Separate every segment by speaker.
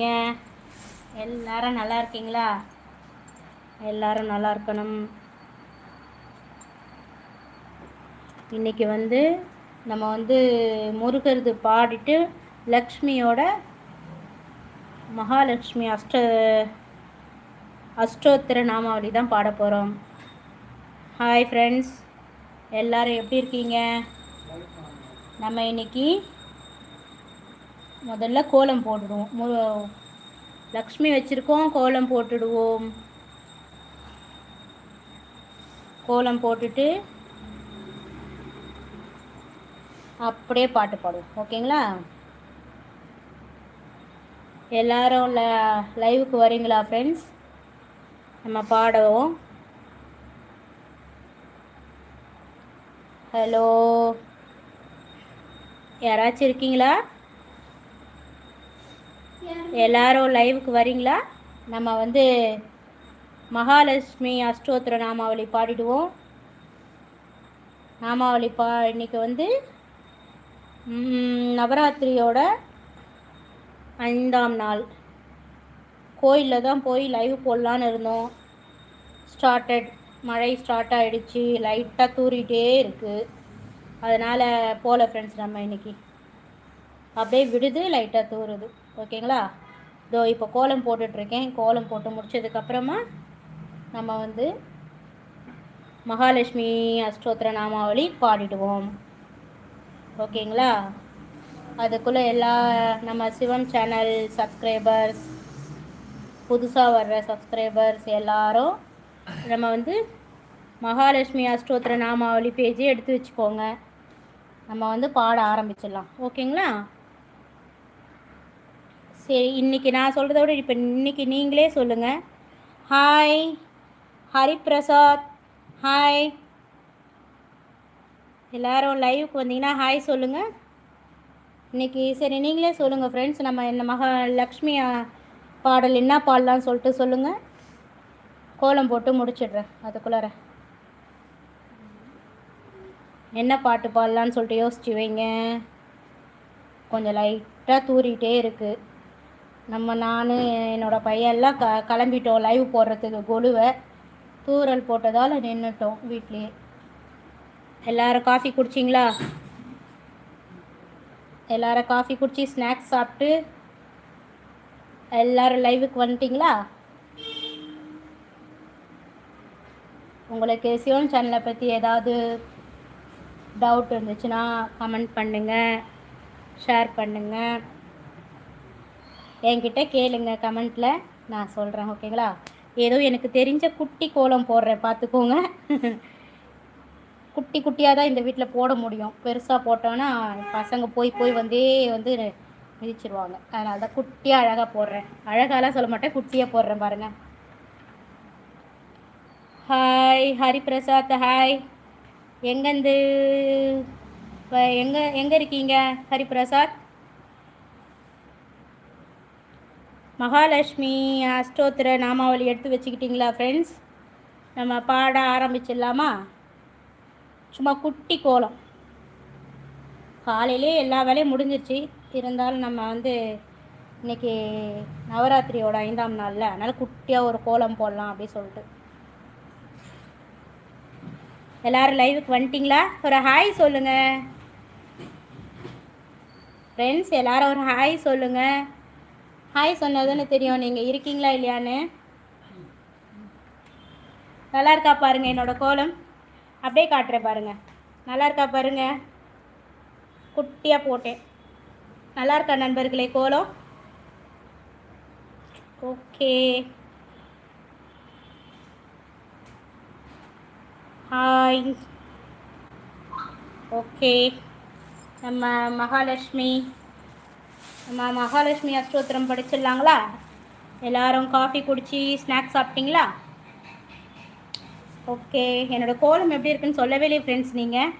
Speaker 1: இருக்கீங்க? எல்லாரும் நல்லா இருக்கீங்களா? எல்லாரும் நல்லா இருக்கணும். இன்னைக்கு வந்து நம்ம வந்து முருகருது பாடிட்டு லக்ஷ்மியோட மகாலட்சுமி அஷ்ட அஷ்டோத்திர நாமாவளி தான் பாட போகிறோம் ஹாய் ஃப்ரெண்ட்ஸ் எல்லாரும் எப்படி இருக்கீங்க? நம்ம இன்னைக்கு முதல்ல கோலம் போட்டுடுவோம். மு லக்ஷ்மி வச்சுருக்கோம் கோலம் போட்டுடுவோம். கோலம் போட்டுட்டு அப்படியே பாட்டு பாடுவோம். ஓகேங்களா? எல்லாரும் ல லைவுக்கு வரீங்களா ஃப்ரெண்ட்ஸ் நம்ம பாடுவோம். ஹலோ யாராச்சும் இருக்கீங்களா? எல்லாரும் லைவுக்கு வரீங்களா? நம்ம வந்து மகாலட்சுமி அஷ்டோத்திர நாமாவளி பாடிடுவோம். நாமாவளி பா இன்னைக்கு வந்து நவராத்திரியோட ஐந்தாம் நாள். கோயிலில் தான் போய் லைவ் போடலான்னு இருந்தோம். ஸ்டார்டட் மழை ஸ்டார்ட் ஆகிடுச்சு லைட்டாக தூறிட்டே இருக்குது அதனால் போகல ஃப்ரெண்ட்ஸ் நம்ம இன்னைக்கு. அப்படியே விடுது லைட்டாக தூறுது. ஓகேங்களா? இதோ இப்போ கோலம் போட்டுட்ருக்கேன். கோலம் போட்டு முடிச்சதுக்கப்புறமா நம்ம வந்து மகாலட்சுமி அஷ்டோத்திர நாமாவளி பாடிடுவோம். ஓகேங்களா? அதுக்குள்ளே எல்லா நம்ம சிவம் சேனல் சப்ஸ்கிரைபர்ஸ் புதுசாக வர்ற சப்ஸ்கிரைபர்ஸ் எல்லாரும் நம்ம வந்து மகாலட்சுமி அஷ்டோத்திர நாமாவளி பேஜே எடுத்து வச்சுக்கோங்க. நம்ம வந்து பாட ஆரம்பிச்சிடலாம். ஓகேங்களா? சரி இன்றைக்கி நான் சொல்கிறத விட இப்போ இன்றைக்கி நீங்களே சொல்லுங்கள் ஹாய் ஹரிபிரசாத். ஹாய் எல்லோரும் லைவுக்கு வந்தீங்கன்னா ஹாய் சொல்லுங்கள் இன்றைக்கி சரி நீங்களே சொல்லுங்கள் ஃப்ரெண்ட்ஸ் நம்ம என்ன மக லக்ஷ்மி பாடல் என்ன பாடலான்னு சொல்லிட்டு சொல்லுங்கள் கோலம் போட்டு முடிச்சிடுறேன். அதுக்குள்ளார. என்ன பாட்டு பாடலான்னு சொல்லிட்டு யோசிச்சு வைங்க. கொஞ்சம் லைட்டாக தூறிட்டே இருக்குது நம்ம நான் என்னோடய பையெல்லாம் க கிளம்பிட்டோம். லைவ் போடுறதுக்கு கொலுவை தூறல் போட்டதால் நின்றுட்டோம் வீட்லேயே. எல்லாரும் காஃபி குடிச்சிங்களா? எல்லாரும் காஃபி குடித்து ஸ்நாக்ஸ் சாப்பிட்டு எல்லாரும் லைவுக்கு வந்துட்டிங்களா? உங்களுக்கு சிவன் சேனலை பற்றி ஏதாவது டவுட் இருந்துச்சுன்னா கமெண்ட் பண்ணுங்கள் ஷேர் பண்ணுங்கள் என்கிட்ட கேளுங்க கமெண்ட்டில் நான் சொல்கிறேன் ஓகேங்களா? ஏதோ எனக்கு தெரிஞ்ச குட்டி கோலம் போடுறேன் பார்த்துக்கோங்க குட்டி குட்டியாக தான் இந்த வீட்டில் போட முடியும். பெருசாக போட்டோன்னா பசங்க போய் போய் வந்தே வந்து மிதிச்சிருவாங்க. அதனால தான் குட்டியாக அழகாக போடுறேன். அழகாலாம் சொல்ல மாட்டேன் குட்டியாக போடுறேன் பாருங்கள் ஹாய் ஹரிபிரசாத் ஹாய் எங்கேருந்து எங்கே எங்கே இருக்கீங்க ஹரிபிரசாத்? மகாலட்சுமி அஷ்டோத்திர நாமாவளி எடுத்து வச்சுக்கிட்டிங்களா ஃப்ரெண்ட்ஸ் நம்ம பாட ஆரம்பிச்சிடலாமா? சும்மா குட்டி கோலம். காலையிலே எல்லா வேலையும் முடிஞ்சிருச்சு. இருந்தாலும் நம்ம வந்து இன்னைக்கு நவராத்திரியோட ஐந்தாம் நாளில் அதனால் குட்டியாக ஒரு கோலம் போடலாம் அப்படி சொல்லிட்டு. எல்லோரும் லைவுக்கு வந்துட்டிங்களா? ஒரு ஹாய் சொல்லுங்கள் ஃப்ரெண்ட்ஸ் எல்லாரும் ஒரு ஹாய் சொல்லுங்கள் ஹாய் சொன்னதுன்னு தெரியும். நீங்கள் இருக்கீங்களா இல்லையான்னு? நல்லா இருக்கா பாருங்க என்னோட கோலம். அப்படியே காட்டுறேன் பாருங்க. நல்லா இருக்கா பாருங்க? குட்டியாக போட்டேன். நல்லா இருக்கா நண்பர்களே கோலம்? ஓகே. ஹாய். ஓகே. நம்ம மகாலட்சுமி. நம்ம மகாலட்சுமி அஷ்டோத்திரம் படிச்சிடலாங்களா? எல்லாரும் காஃபி குடிச்சு ஸ்நாக்ஸ் சாப்பிட்டீங்களா? ஓகே என்னோட கோலம் எப்படி இருக்குன்னு சொல்லவே இல்லையே ஃப்ரெண்ட்ஸ் நீங்கள்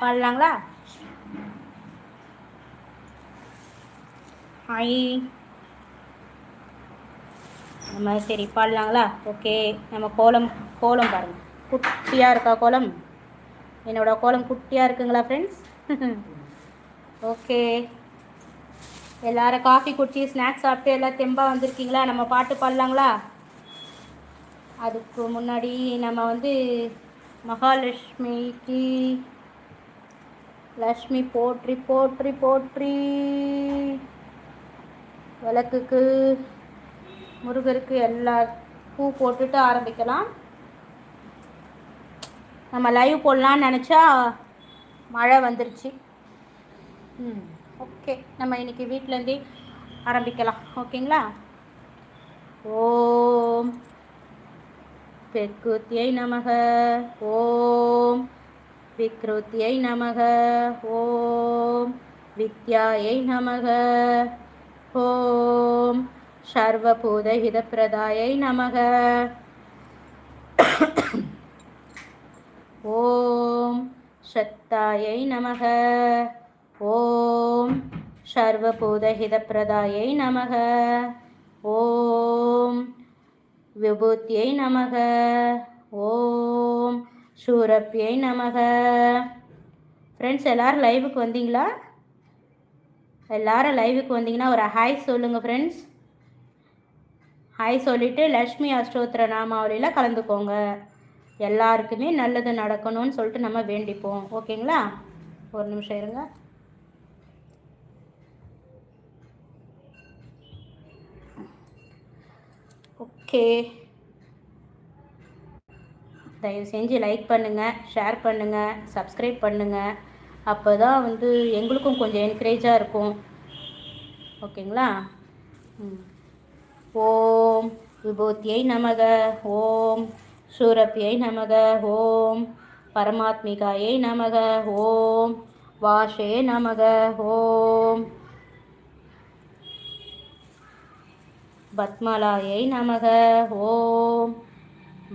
Speaker 1: பாடலாங்களா ஹாய் நம்ம சரி பாடலாங்களா ஓகே நம்ம கோலம் கோலம் பாருங்கள் குட்டியாக இருக்கா கோலம்? என்னோட கோலம் குட்டியாக இருக்குங்களா ஃப்ரெண்ட்ஸ் ஓகே எல்லாரும் காஃபி குடிச்சு ஸ்நாக்ஸ் சாப்பிட்டு எல்லாம் தெம்பாக வந்திருக்கீங்களா? நம்ம பாட்டு பாடலாங்களா? அதுக்கு முன்னாடி நம்ம வந்து மகாலட்சுமிக்கு லக்ஷ்மி போற்றி போற்றி போற்றி. விளக்குக்கு முருகருக்கு எல்லா பூ போட்டுட்டு ஆரம்பிக்கலாம். நம்ம லைவ் போடலான்னு நினச்சா மழை வந்துருச்சு. ம் ஓகே நம்ம இன்றைக்கி வீட்டிலேருந்தே ஆரம்பிக்கலாம். ஓகேங்களா? ஓம் பெக்குத்தியை நமக. ஓம் விக்ருத்தியை நமக. ஓம் வித்யாயை நமக. ஓம் சர்வபூதஹிதப்பிரதாயை நமக. ஓம் சத்தாயை நமக. ஓம் சர்வபூதஹிதப்பிரதாயை நமக. ஓம் விபூத்தியை நமக. ஓம் சூரப்பியை நமக. ஃப்ரெண்ட்ஸ் எல்லோரும் லைவுக்கு வந்தீங்களா? எல்லாரும் லைவுக்கு வந்தீங்கன்னா ஒரு ஹாய் சொல்லுங்கள் ஃப்ரெண்ட்ஸ் ஹாய் சொல்லிவிட்டு லக்ஷ்மி அஷ்டோத்திர நாமாவளியில் கலந்துக்கோங்க. எல்லாருக்குமே நல்லது நடக்கணும்னு சொல்லிட்டு நம்ம வேண்டிப்போம். ஓகேங்களா? ஒரு நிமிஷம் இருங்க. ஓகே. தயவு செஞ்சு லைக் பண்ணுங்கள் ஷேர் பண்ணுங்கள் சப்ஸ்கிரைப் பண்ணுங்கள் அப்போ தான் வந்து எங்களுக்கும் கொஞ்சம் என்கரேஜாக இருக்கும். ஓகேங்களா? ஓம் விபூத்தியை நமக. ஓம் சூரப்பியை நமக ஓம். பரமாத்மிகாயை நமக ஓம். வாஷே நமக ஓம். பத்மலாயை நமக ஓம்.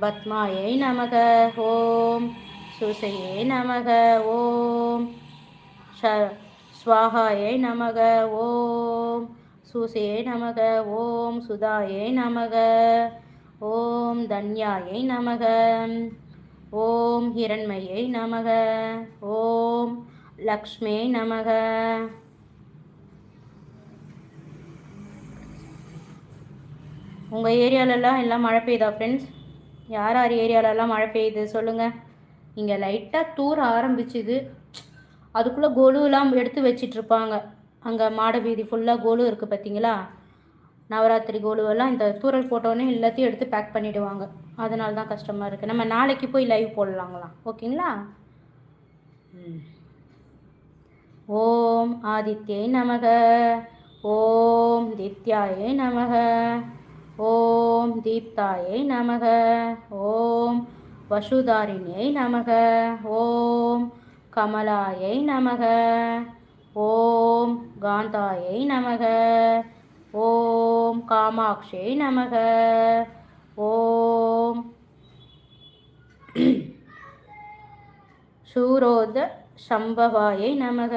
Speaker 1: பத்மாயை நமக ஓம். சுசையே நமக ஓம். ஸ்வாகாயை நமக ஓம். சூசையை நமக ஓம். சுதாயை நமக. ஓம் தன்யாயை நமக. ஓம் ஹிரண்மையை நமக. ஓம் லக்ஷ்மே நமக. உங்கள் ஏரியாலெல்லாம் எல்லாம் மழை பெய்யுதா ஃப்ரெண்ட்ஸ் யார் யார் ஏரியாலெல்லாம் மழை பெய்யுது சொல்லுங்கள் இங்கே லைட்டாக தூர ஆரம்பிச்சுது. அதுக்குள்ளே கொலுலாம் எடுத்து வச்சிட்ருப்பாங்க அங்கே மாட வீதி ஃபுல்லாக கோலு இருக்குது பார்த்தீங்களா நவராத்திரி கோலுவெல்லாம் இந்த தூரல் போட்டோன்னே எல்லாத்தையும் எடுத்து பேக் பண்ணிவிடுவாங்க அதனால தான் கஷ்டமாக இருக்குது நம்ம நாளைக்கு போய் லைவ் போடலாங்களாம் ஓகேங்களா? ஓம் ஆதித்யை நமக. ஓம் தித்யாயை நமக. ஓம் தீப்தாயை நமக. ஓம் வசுதாரிணியை நமக. ஓம் கமலாயை நமக. ஓம் காந்தாயை நமக. ஓம் காமாட்சை நமக. ஓம். சூரோத சம்பவாயை நமக.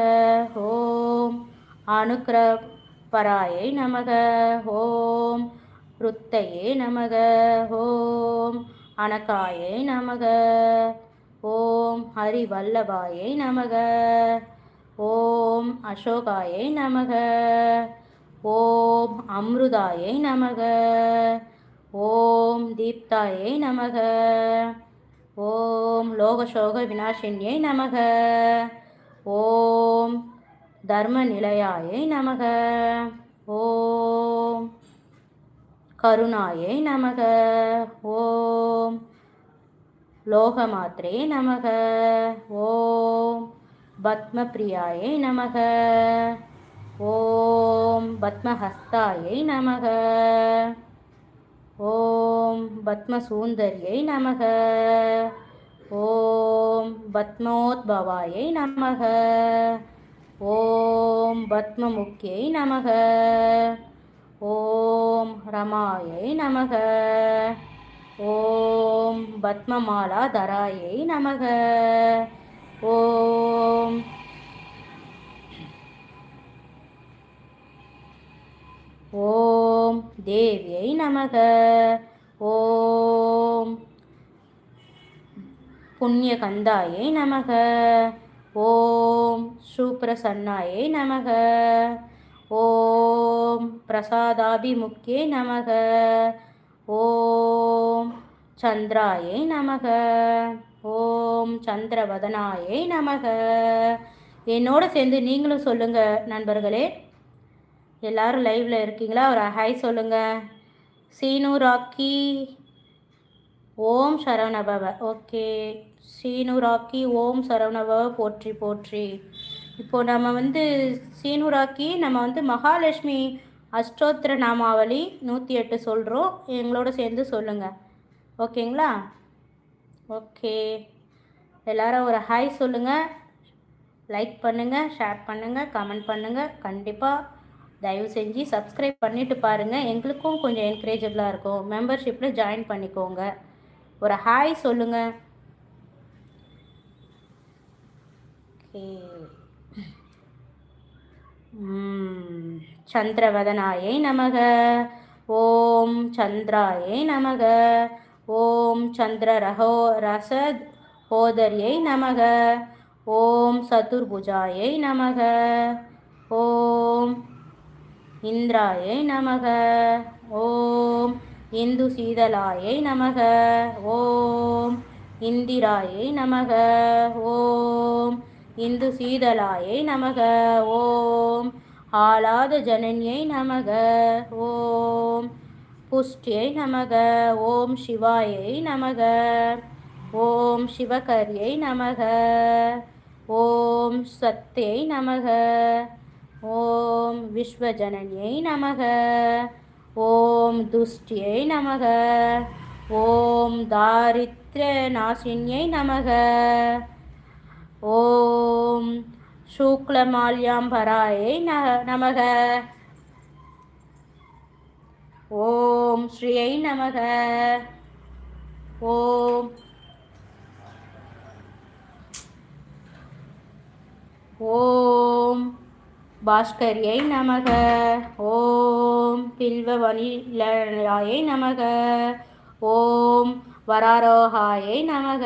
Speaker 1: ஓம். அனுக்கிரபராயை நமக. ஓம். ருத்தையே நமக. ஓம். அனகாயை நமக. ஓம். ஹரிவல்லபாயை நமக. ஓம். அசோகாயை நமக. ஓம் அம்ருதாயை நமக. ஓம் தீப்தாயை நமக. ஓம் லோகசோக விநாசின்யை நமக. ஓம் தர்ம நிலையாயை நமக. ஓம் கருணாயை நமக. ஓம் லோகமாத்ரே நமக. ஓம் பத்மபிரியாயை நமக. ஓம் பத்மஹஸ்தாயை நமக. ஓம் பத்மசூந்தரியை நமக. ஓம் பத்மோத்பவாயை நமக. ஓம் பத்மமுக்கியை நமக. ஓம் ரமாயை நமக. ஓம் பத்மமாலாதராயை நமக. ஓம் ஓம் தேவியை நமக. ஓம் புண்ணியகந்தாயை நமக. ஓம் சுப்ரசன்னாயை நமக. ஓம் பிரசாதாபிமுக்கியை நமக. ஓம் சந்திராயை நமக. ஓம் சந்திரவதனாயை நமக. என்னோட சேர்ந்து நீங்களும் சொல்லுங்கள் நண்பர்களே. எல்லாரும் லைவில் இருக்கீங்களா? ஒரு ஹாய் சொல்லுங்கள் சீனு ராக்கி. ஓம் சரவணபவ. ஓகே. சீனு ராக்கி ஓம் சரவணபவ. போற்றி போற்றி. இப்போது நம்ம வந்து சீனு ராக்கி நம்ம வந்து மகாலட்சுமி அஷ்டோத்திர நாமாவளி நூற்றி எட்டு சொல்கிறோம் எங்களோட சேர்ந்து சொல்லுங்கள் ஓகேங்களா? ஓகே. எல்லாரும் ஒரு ஹாய் சொல்லுங்கள் லைக் பண்ணுங்கள் ஷேர் பண்ணுங்கள் கமெண்ட் பண்ணுங்கள் கண்டிப்பாக தயவு செஞ்சு சப்ஸ்கிரைப் பண்ணிவிட்டு பாருங்கள் எங்களுக்கும் கொஞ்சம் என்கரேஜபிளாக இருக்கும். மெம்பர்ஷிப்பில் ஜாயின் பண்ணிக்கோங்க. ஒரு ஹாய் சொல்லுங்கள் ஓகே சந்திரவதனாயை நமக. ஓம் சந்திராயை நமக. ஓம் சந்திர ரகோ ரசத் ஹோதரியை நமக. ஓம் சதுர்புஜாயை நமக. ஓம் இந்திராயை நமக. ஓம். இந்து சீதலாயை நமக. ஓம். இந்திராயை நமக. ஓம். இந்து சீதலாயை நமக. ஓம். ஆளாத ஜனன்யை நமக. ஓம். புஷ்டியை நமக. ஓம். சிவாயை நமக. ஓம். சிவகரியை நமக. ஓம். சத்தியை நமக. ஓம் விஸ்வஜனனியை நமக. ஓம் துஷ்டியை நமக. ஓம் தாரித்ர நாசின்யை நமக. ஓம் சூக்லமால்யாம்பராயை நமக. ஓம் ஸ்ரீயை நமக. ஓம் ஓம் பாஸ்கரியை நமக. ஓம் பில்வ பில்வவனிலாயை நமக. ஓம் வராரோஹாயை நமக.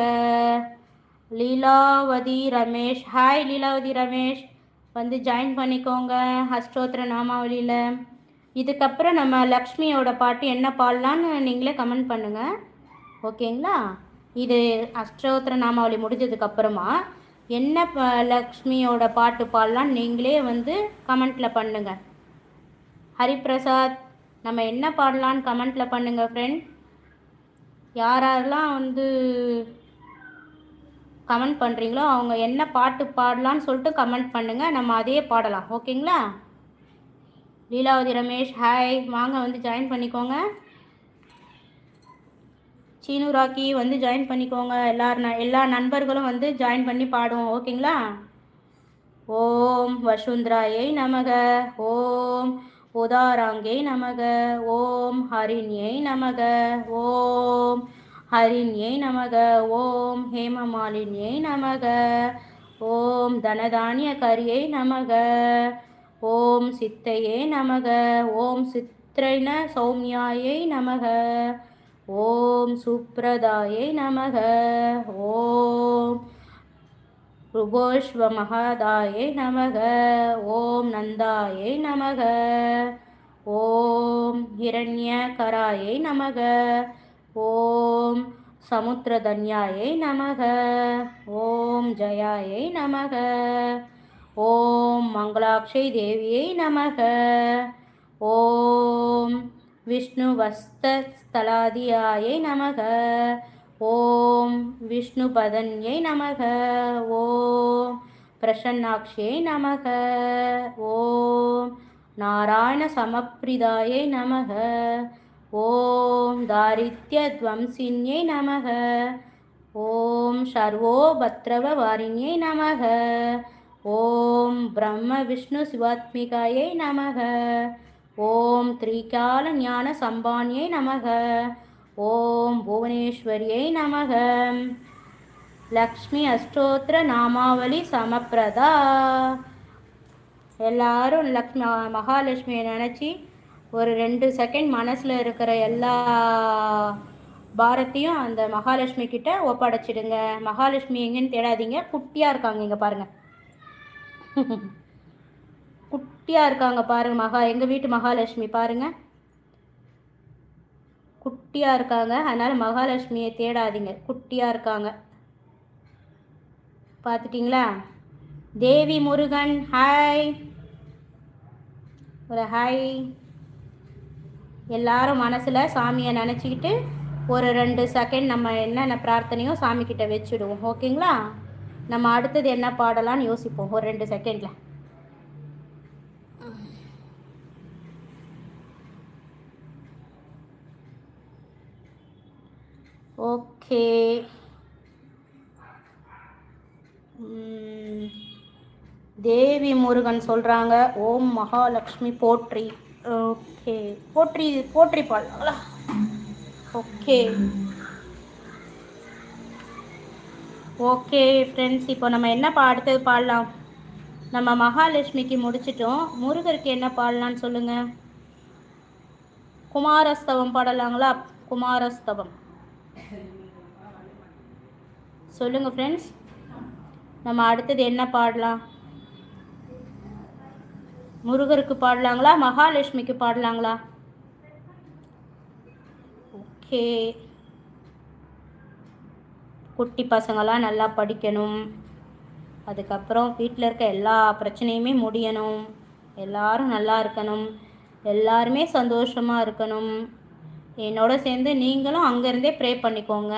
Speaker 1: லீலாவதி ரமேஷ். ஹாய் லீலாவதி ரமேஷ். வந்து ஜாயின் பண்ணிக்கோங்க. அஷ்டோத்திர நாமாவளியில். இதுக்கப்புறம் நம்ம லக்ஷ்மியோட பாட்டு என்ன பாடலான்னு நீங்களே கமெண்ட் பண்ணுங்கள் ஓகேங்களா இது அஷ்டோத்திர நாமாவளி முடிஞ்சதுக்கப்புறமா என்ன லக்ஷ்மியோட பாட்டு பாடலாம் நீங்களே வந்து கமெண்ட்டில் பண்ணுங்கள் ஹரிபிரசாத் நம்ம என்ன பாடலான்னு கமெண்ட்டில் பண்ணுங்கள் ஃப்ரெண்ட் யாரெல்லாம் வந்து கமெண்ட் பண்ணுறீங்களோ அவங்க என்ன பாட்டு பாடலான்னு சொல்லிட்டு கமெண்ட் பண்ணுங்கள் நம்ம அதையே பாடலாம். ஓகேங்களா? லீலாவதி ரமேஷ் ஹாய் வாங்க வந்து ஜாயின் பண்ணிக்கோங்க. சீனு ராக்கி வந்து ஜாயின் பண்ணிக்கோங்க. எல்லார் எல்லா நண்பர்களும் வந்து ஜாயின் பண்ணி பாடுவோம். ஓகேங்களா ஓம் வசுந்தராயை நமக. ஓம் உதாராங்கே நமக. ஓம் ஹரிணியை நமக. ஓம் ஹரிணியை நமக. ஓம் ஹேமமாலினியை நமக. ஓம் தனதானிய கரியை நமக. ஓம் சித்தையே நமக. ஓம் சித்திரைன சௌமியாயை நமக. ஓம் சுப்ரதாயை நமக. ஓம் ருபோஷ்வ மகாதாயை நமக. ஓம் நந்தாயை நமக. ஓம் ஹிரண்யகராயை நமக. ஓம் சமுத்திரதன்யாயை நமக. ஓம் ஜயாயை நமக. ஓம் மங்களாட்சை தேவியை நமக. ஓம் விஷ்ணுவஸ்தலாதியாயை நமக. ஓம் விஷ்ணுபதன்யை நமக. ஓம் பிரசன்னாட்சியை நமக. ஓம் நாராயண சமப்பிரிதாயை நமக. ஓம் தாரித்யத்வம்சின்யை நமக. ஓம் சர்வோபத்ரவவாரிண்யை நமக. ஓம் பிரம்ம விஷ்ணு சிவாத்மிகாயை நமக. ஓம் திரிகால ஞான சம்பானியை நமக. ஓம் புவனேஸ்வரியை நமக. லக்ஷ்மி அஷ்டோத்திர நாமாவளி சமப்பிரதா. எல்லாரும் லக்ஷ்மி மகாலட்சுமியை நினச்சி ஒரு ரெண்டு செகண்ட் மனசில் இருக்கிற எல்லா பாரத்தையும் அந்த மகாலட்சுமி கிட்ட ஒப்படைச்சிடுங்க. மகாலட்சுமி எங்கேன்னு தேடாதீங்க. குட்டியாக இருக்காங்க இங்கே பாருங்கள் குட்டியாக இருக்காங்க பாருங்கள் மகா. எங்கள் வீட்டு மகாலட்சுமி பாருங்கள் குட்டியாக இருக்காங்க. அதனால் மகாலட்சுமியை தேடாதீங்க. குட்டியாக இருக்காங்க. பார்த்துட்டிங்களா? தேவி முருகன் ஹாய் ஒரு ஹாய் எல்லாரும் மனசில் சாமியை நினச்சிக்கிட்டு ஒரு ரெண்டு செகண்ட் நம்ம என்னென்ன பிரார்த்தனையோ சாமிக்கிட்ட வச்சுடுவோம். ஓகேங்களா? நம்ம அடுத்தது என்ன பாடலான்னு யோசிப்போம். ஒரு ரெண்டு செகண்டில் ஓகே. தேவி முருகன் சொல்கிறாங்க ஓம் மகாலட்சுமி போற்றி. ஓகே. போற்றி போற்றி பாடலாங்களா ஓகே. ஓகே ஃப்ரெண்ட்ஸ் இப்போ நம்ம என்ன அடுத்தது பாடலாம். நம்ம மகாலட்சுமிக்கு முடிச்சிட்டோம். முருகருக்கு என்ன பாடலான்னு சொல்லுங்கள் குமாரஸ்தவம் பாடலாங்களா? குமாரஸ்தவம். சொல்லுங்கள் ஃப்ரெண்ட்ஸ் நம்ம அடுத்தது என்ன பாடலாம்? முருகருக்கு பாடலாங்களா? மகாலட்சுமிக்கு பாடலாங்களா? ஓகே. குட்டி பசங்களாம் நல்லா படிக்கணும். அதுக்கப்புறம் வீட்டில் இருக்க எல்லா பிரச்சனையுமே முடியணும். எல்லாரும் நல்லா இருக்கணும். எல்லாருமே சந்தோஷமாக இருக்கணும். என்னோட சேர்ந்து நீங்களும் அங்கேருந்தே ப்ரே பண்ணிக்கோங்க.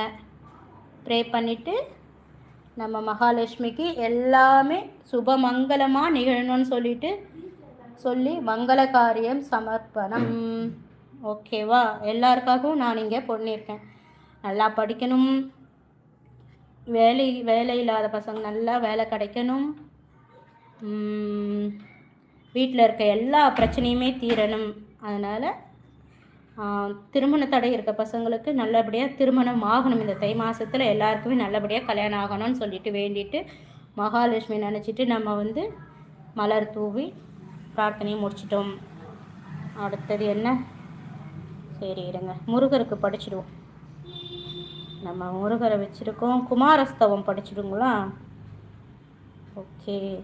Speaker 1: ப்ரே பண்ணிவிட்டு நம்ம மகாலட்சுமிக்கு எல்லாமே சுபமங்கலமாக நிகழணும்னு சொல்லிட்டு சொல்லி மங்கள காரியம் சமர்ப்பணம் ஓகேவா எல்லாருக்காகவும் நான் இங்கே பொண்ணிருக்கேன் நல்லா படிக்கணும். வேலை வேலை இல்லாத பசங்க நல்லா வேலை கிடைக்கணும். வீட்டில் இருக்க எல்லா பிரச்சனையுமே தீரணும். அதனால் திருமண தடை இருக்க பசங்களுக்கு நல்லபடியாக திருமணம் ஆகணும். இந்த தை மாதத்தில் எல்லாருக்குமே நல்லபடியாக கல்யாணம் ஆகணும்னு சொல்லிட்டு வேண்டிட்டு மகாலட்சுமி நினச்சிட்டு நம்ம வந்து மலர் தூவி பிரார்த்தனையை முடிச்சிட்டோம். அடுத்தது என்ன? சரி இருங்க. முருகருக்கு படிச்சிடுவோம். நம்ம முருகரை வச்சுருக்கோம். குமாரஸ்தவம் படிச்சிடுங்களா? ஓகே.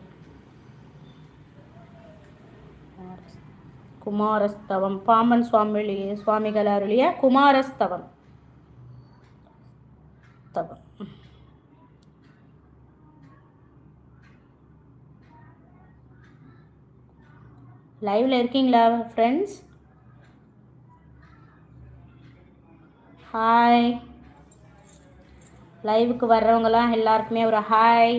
Speaker 1: குமாரஸ்தவம். பாம்பன் சுவாமி சுவாமிகள் அருளிய குமாரஸ்தவம். தவம். லைவில் இருக்கீங்களா ஃப்ரெண்ட்ஸ் ஹாய் லைவுக்கு வர்றவங்களாம் எல்லாருக்குமே ஒரு ஹாய்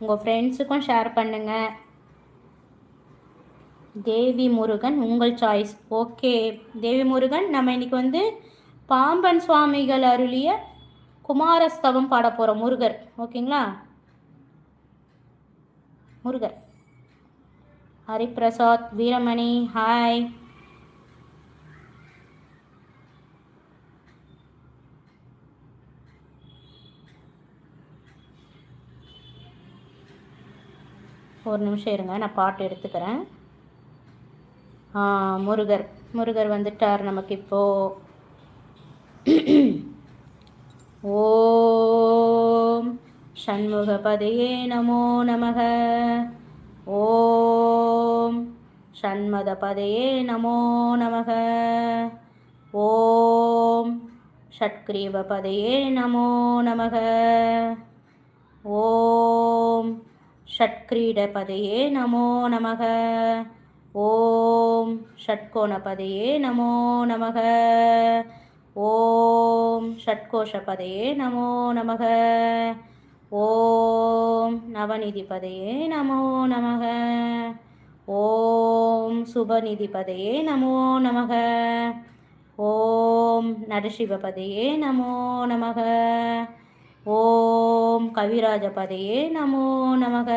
Speaker 1: உங்கள் ஃப்ரெண்ட்ஸுக்கும் ஷேர் பண்ணுங்கள் தேவி முருகன் உங்கள் சாய்ஸ் ஓகே தேவி முருகன் நம்ம இன்னைக்கு வந்து பாம்பன் சுவாமிகள் அருளிய குமாரஸ்தவம் பாட போகிறோம் முருகர். ஓகேங்களா முருகர். ஹரிபிரசாத் வீரமணி. ஹாய் ஒரு நிமிஷம் இருங்க நான் பாட்டு எடுத்துக்கிறேன். முருகர். முருகர் வந்துட்டார் நமக்கு இப்போ ஓம் ஷண்முகபதையே நமோ நமக. ஓம் ஷண்மதபதையே நமோ நமக. ஓம் ஷட்கிரீவபதையே நமோ நமக. ஓம் ஷட்கிரீடபதையே நமோ நமக. ஓம் ஷட்கோணபதையே நமோ நமக. ஓம் ஷட்கோஷபதையே நமோ நமக. ஓம் நவநிதிபதையே நமோ நமக. ஓம் சுபநிதிபதையே நமோ நமக. ஓம் நரசிவபதையே நமோ நமக. ஓம் கவிராஜபதையே நமோ நமக.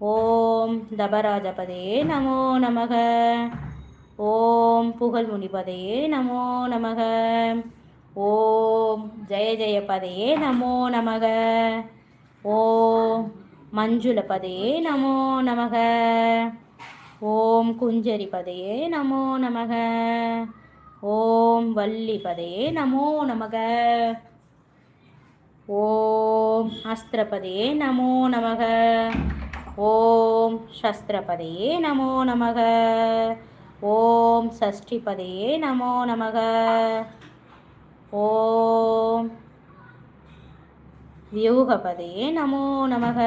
Speaker 1: ஓம் தபராஜபதையே நமோ நமக. ஓம் புகழ் முனிபதையே நமோ நமக. ஓம் ஜெய ஜெயபதையே நமோ நமக. ஓம் மஞ்சுளபதையே நமோ நமக. ஓம் குஞ்சரிபதையே நமோ நமக. ஓம் வள்ளிபதையே நமோ நமக. ஓம் அஸ்திரபதே நமோ நமக. ஓம் சஸ்திரபதே நமோ நமக. ஓம் சஷ்டிபதே நமோ நமக. ஓம் வியூகபதே நமோ நமக.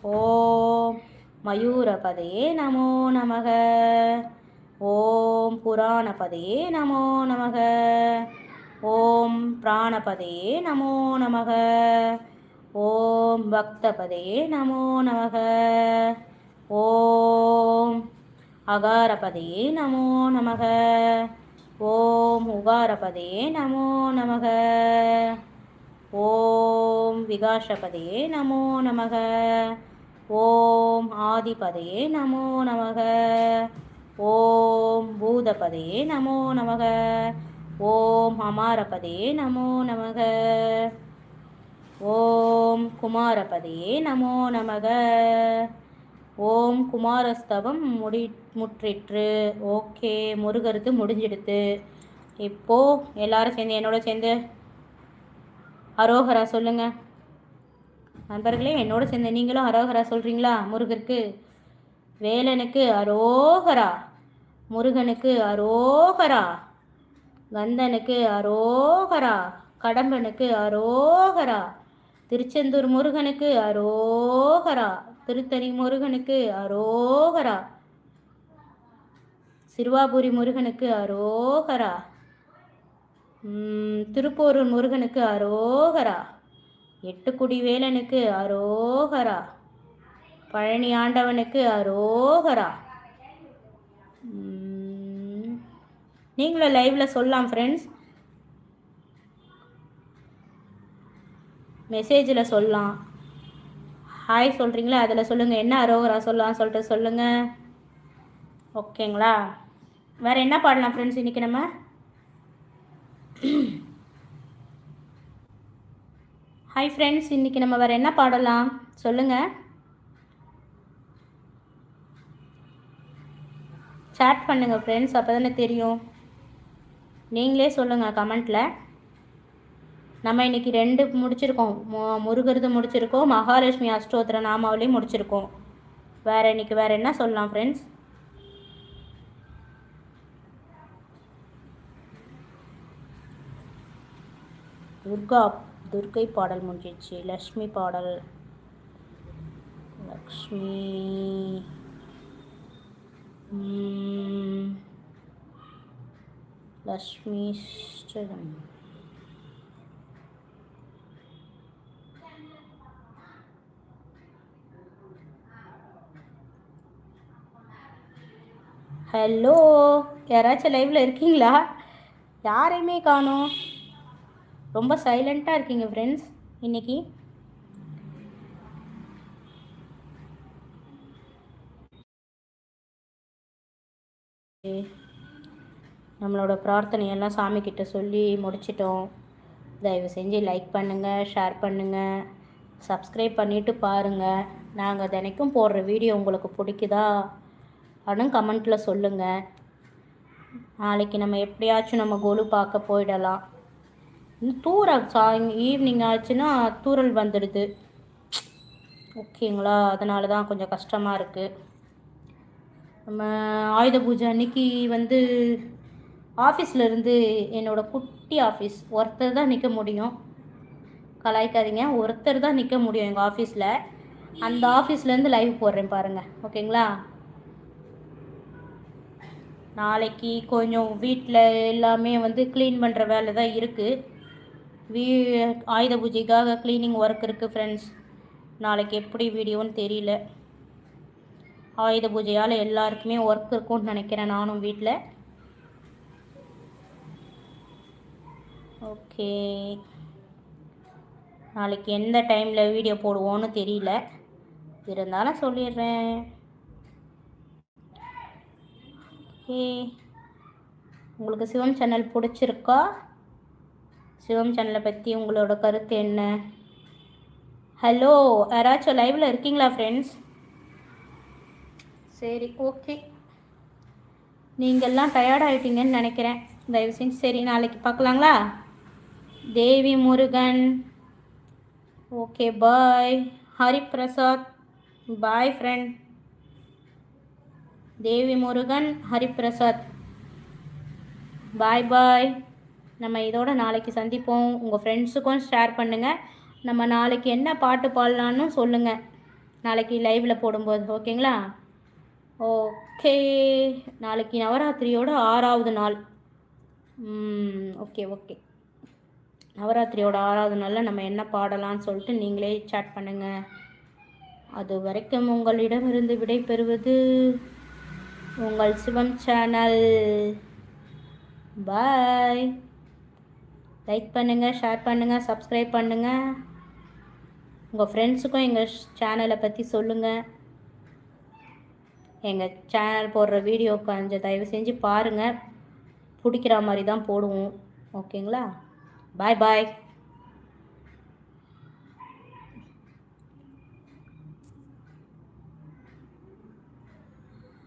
Speaker 1: ஓம் மயூரபதே நமோ நமக. ஓம் புராணபதே நமோ நமக. ஓம் பிராணபதே நமோ நமக. ஓம் பக்தபதே நமோ நமக. ஓம் அகாரபதே நமோ நமக. ஓம் உகாரபதே நமோ நமக. ஓம் விகாஷபதே நமோ நமக. ஓம் ஆதிபதே நமோ நமக. ஓம் பூதபதே நமோ நமக. ஓம் அமாரபதே நமோ நமக. ஓம் குமாரபதியே நமோ நமக. ஓம் குமாரஸ்தவம் முடி முற்றிற்று. ஓகே முருகருது முடிஞ்சிடுத்து. இப்போது எல்லாரும் சேர்ந்து என்னோட சேர்ந்து அரோகரா சொல்லுங்கள் நண்பர்களே என்னோட சேர்ந்து நீங்களும் அரோகரா சொல்கிறீங்களா முருகருக்கு. வேலனுக்கு அரோகரா. முருகனுக்கு அரோகரா. கந்தனுக்கு அரோகரா. கடம்பனுக்கு அரோகரா. திருச்செந்தூர் முருகனுக்கு அரோகரா. திருத்தணி முருகனுக்கு அரோகரா. சிறுவாபுரி முருகனுக்கு அரோகரா. திருப்போரூர் முருகனுக்கு அரோகரா. எட்டுக்குடி வேலனுக்கு அரோகரா. பழனி ஆண்டவனுக்கு அரோகரா. நீங்களும் லைவில் சொல்லலாம் ஃப்ரெண்ட்ஸ் மெசேஜில் சொல்லலாம். ஹாய் சொல்கிறீங்களா அதில் சொல்லுங்கள் என்ன அரோகரா சொல்லலாம் சொல்லிட்டு சொல்லுங்கள் ஓகேங்களா? வேறு என்ன பாடலாம் ஃப்ரெண்ட்ஸ் இன்றைக்கி நம்ம? ஹாய் ஃப்ரெண்ட்ஸ் இன்றைக்கி நம்ம வேறு என்ன பாடலாம்? சொல்லுங்கள் சேட் பண்ணுங்கள் ஃப்ரெண்ட்ஸ் அப்போ தானே தெரியும். நீங்களே சொல்லுங்கள் கமெண்ட்டில் நம்ம இன்றைக்கி ரெண்டு முடிச்சிருக்கோம். முருகருது முடிச்சிருக்கோம். மகாலட்சுமி அஷ்டோத்திர நாமாவிலையும் முடிச்சிருக்கோம். வேறு இன்றைக்கி வேறு என்ன சொல்லலாம் ஃப்ரெண்ட்ஸ் துர்கா துர்கை பாடல் முடிஞ்சிச்சு. லக்ஷ்மி பாடல். லக்ஷ்மி. லக்ஷ்மி ஹலோ யாராச்சும் லைவில் இருக்கீங்களா? யாரையுமே காணும். ரொம்ப சைலண்ட்டாக இருக்கீங்க ஃப்ரெண்ட்ஸ் இன்றைக்கி நம்மளோட பிரார்த்தனையெல்லாம் சாமிக்கிட்ட சொல்லி முடிச்சிட்டோம். தயவு செஞ்சு லைக் பண்ணுங்கள் ஷேர் பண்ணுங்கள் சப்ஸ்கிரைப் பண்ணிவிட்டு பாருங்கள் நாங்கள் தினைக்கும் போடுற வீடியோ உங்களுக்கு பிடிக்குதா? அப்படின்னு கமெண்ட்டில் சொல்லுங்கள் நாளைக்கு நம்ம எப்படியாச்சும் நம்ம கோலு பார்க்க போயிடலாம். தூர சா ஈவினிங் ஆச்சுன்னா தூரல் வந்துடுது. ஓகேங்களா? அதனால தான் கொஞ்சம் கஷ்டமாக இருக்குது நம்ம ஆயுத பூஜை அன்னைக்கு வந்து ஆஃபீஸில் இருந்து என்னோடய குட்டி ஆஃபீஸ் ஒருத்தர் தான் நிற்க முடியும். கலாய்க்காதீங்க. ஒருத்தர் தான் நிற்க முடியும் எங்கள் ஆஃபீஸில் அந்த ஆஃபீஸ்லேருந்து லைவ் போடுறேன் பாருங்கள் ஓகேங்களா? நாளைக்கு கொஞ்சம் வீட்டில் எல்லாமே வந்து க்ளீன் பண்ணுற வேலை தான் இருக்குது வீ ஆயுத பூஜைக்காக க்ளீனிங் ஒர்க் இருக்குது ஃப்ரெண்ட்ஸ் நாளைக்கு எப்படி வீடியோன்னு தெரியல. ஆயுத பூஜையால் எல்லாருக்குமே ஒர்க் இருக்கும்னு நினைக்கிறேன் நானும் வீட்டில் ஓகே. நாளைக்கு எந்த டைமில் வீடியோ போடுவோன்னு தெரியல. இருந்தாலும் சொல்லிடுறேன். ஓகே உங்களுக்கு சிவம் சேனல் பிடிச்சிருக்கா? சிவம் சேனலை பற்றி உங்களோட கருத்து என்ன? ஹலோ யாராச்சும் லைவில் இருக்கீங்களா ஃப்ரெண்ட்ஸ் சரி ஓகே நீங்கள்லாம் டயர்ட் ஆகிட்டீங்கன்னு நினைக்கிறேன். தயவு செஞ்சு சரி நாளைக்கு பார்க்கலாங்களா? Devi Murugan. Okay bye Hariprasad. Bye friend Devi Murugan Hariprasad bye bye நம்ம இதோட நாளைக்கு சந்திப்போம். உங்கள் ஃப்ரெண்ட்ஸுக்கும் ஷேர் பண்ணுங்கள் நம்ம நாளைக்கு என்ன பாட்டு பாடலான்னு சொல்லுங்கள் நாளைக்கு லைவில் போடும்போது ஓகேங்களா ஓகே நாளைக்கு நவராத்திரியோட ஆறாவது நாள். ஓகே ஓகே நவராத்திரியோட ஆறாவது நாளில் நம்ம என்ன பாடலான்னு சொல்லிட்டு நீங்களே சேட் பண்ணுங்கள் அது வரைக்கும் உங்களிடமிருந்து விடை பெறுவது உங்கள் சிவம் சேனல் பாய் லைக் பண்ணுங்கள் ஷேர் பண்ணுங்கள் சப்ஸ்கிரைப் பண்ணுங்கள் உங்கள் ஃப்ரெண்ட்ஸுக்கும் எங்கள் சேனலை பற்றி சொல்லுங்கள் எங்கள் சேனல் போடுற வீடியோ கொஞ்சம் தயவு செஞ்சு பாருங்கள் பிடிக்கிற மாதிரி தான் போடுவோம். ஓகேங்களா பாய் பாய்